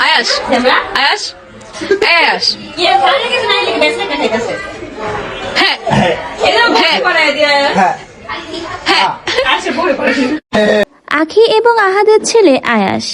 আয়াস আয়াস আয়াস। হ্যাঁ হ্যাঁ। হ্যাঁ। আখি এবং আহাদের ছেলে আয়াস।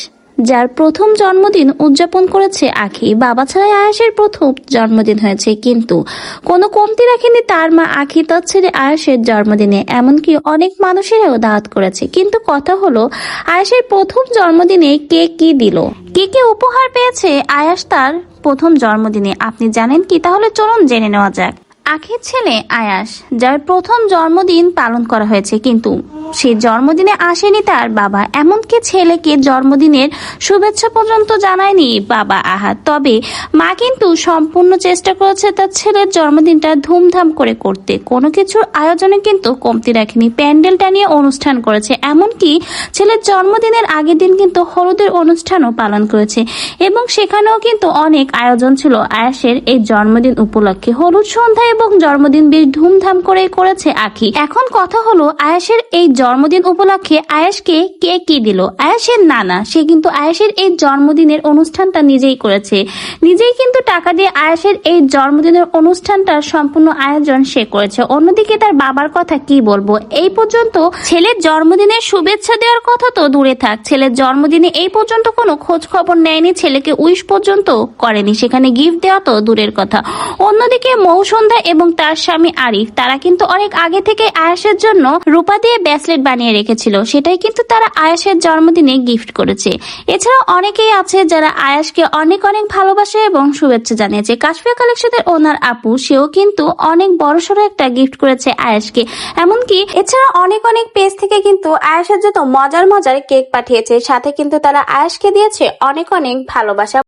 যার প্রথম জন্মদিন উদযাপন করেছে আখি। বাবা ছাড়াই আয়াসের প্রথম জন্মদিন হয়েছে। কিন্তু কোনো কমতি রাখেনি তার মা আখি। তার ছেলে আয়াসের জন্মদিনে। এমনকি অনেক মানুষেরাও দাওয়াত করেছে। কিন্তু কথা হলো, আয়াসের প্রথম জন্মদিনে কে কি দিল? কে কে উপহার পেয়েছে? আয়াস তার প্রথম জন্মদিনে। আপনি জানেন কি? তাহলে চলুন জেনে নেওয়া যাক। আখির ছেলে আয়াস, যার প্রথম জন্মদিন পালন করা হয়েছে। কিন্তু সে জন্মদিনে আসেনি তার বাবা। এমনকি ছেলেকে জন্মদিনের শুভেচ্ছা পর্যন্ত জানায়নি বাবা আহাত। তবে মা কিন্তু সম্পূর্ণ চেষ্টা করেছে তার ছেলের জন্মদিনটা ধুমধাম করে করতে। কোনো কিছুর আয়োজনে কিন্তু কমতি রাখেনি। প্যান্ডেল টানিয়ে অনুষ্ঠান করেছে। এমনকি ছেলের জন্মদিনের আগের দিন কিন্তু হলুদের অনুষ্ঠানও পালন করেছে। এবং সেখানেও কিন্তু অনেক আয়োজন ছিল। আয়াসের এই জন্মদিন উপলক্ষে হলুদ সন্ধ্যা এবং জন্মদিন বেশ ধুমধাম করে করেছে আখি। এখন কথা হলো আয়াসের এই জন্মদিন উপলক্ষে আয়াসকে কে কি দিল? আয়াসের নানা, সে কিন্তু আয়াসের এই জন্মদিনের অনুষ্ঠানটা নিজেই করেছে। নিজেই কিন্তু টাকা দিয়ে আয়াসের এই জন্মদিনের অনুষ্ঠানটার সম্পূর্ণ আয়োজন সে করেছে। অন্যদিকে তার বাবার কথা কি বলব? এই পর্যন্ত ছেলের জন্মদিনের শুভেচ্ছা দেওয়ার কথা তো দূরে থাক। ছেলের জন্মদিনে এই পর্যন্ত কোনো খোঁজ খবর নেয়নি, ছেলেকে উইশ পর্যন্ত করেনি। সেখানে গিফট দেওয়া তো দূরের কথা। অন্যদিকে মৌসন্ধ্যা এবং তার স্বামী আরিফ, তারা কিন্তু অনেক আগে থেকে আয়াসের জন্য রূপা দিয়ে ব্যাসলেট বানিয়ে রেখেছিল। সেটাই কিন্তু তারা আয়াসের জন্মদিনে গিফট করেছে। এছাড়াও অনেকেই আছে যারা আয়াসকে অনেক অনেক ভালোবাসে এবং শুভেচ্ছা জানিয়েছে। কাশ্মীর কালেকশনের ওনার আপু, সেও কিন্তু অনেক বড়সড় একটা গিফট করেছে আয়াসকে। এমনকি এছাড়া অনেক অনেক পেজ থেকে কিন্তু আয়াসের যত মজার মজার কেক পাঠিয়েছে, সাথে কিন্তু তারা আয়াসকে দিয়েছে অনেক অনেক ভালোবাসা।